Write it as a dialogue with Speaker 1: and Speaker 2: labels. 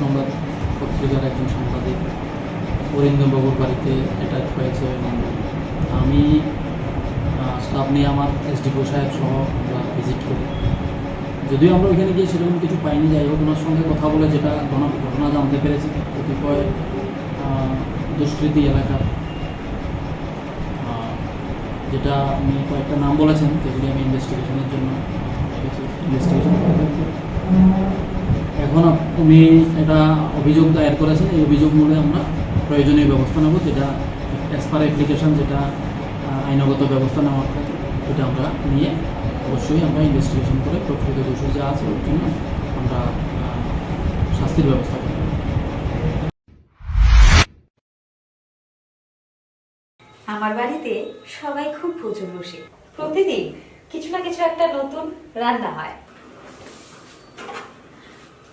Speaker 1: সংবাদ পত্রিকার একজন সাংবাদিক, অরিন্দম বাবুর বাড়িতে অ্যাটাক হয়েছে। এবং আমি স্টাফ নিয়ে আমার এসডিপো সাহেব সহ আমরা ভিজিট করি। যদিও আমরা ওইখানে গিয়ে সেরকম কিছু পাইনি, যাই হোক, ওনার সঙ্গে কথা বলে যেটা ঘটনা জানতে পেরেছি। কতিপয় দুষ্কৃতী এলাকার যেটা উনি কয়েকটা নাম বলেছেন যেগুলি আমি ইনভেস্টিগেশনের জন্য ইনভেস্টিগেশন এখন উনি এটা অভিযোগ দায়ের করেছেন। এই অভিযোগ মূলে আমরা প্রয়োজনীয় ব্যবস্থা নেব, যেটা অ্যাজ পার অ্যাপ্লিকেশন যেটা আইনগত ব্যবস্থা নেওয়ার থাকে এটা আমরা নিয়ে অবশ্যই আমরা ইনভেস্টিগেশন করে প্রকৃত দোষী যা আছে ওর জন্য আমরা শাস্তির ব্যবস্থা করব।
Speaker 2: আমার বাড়িতে সবাই খুব প্রচুর বসে। প্রতিদিন কিছু না কিছু একটা নতুন রান্না হয়।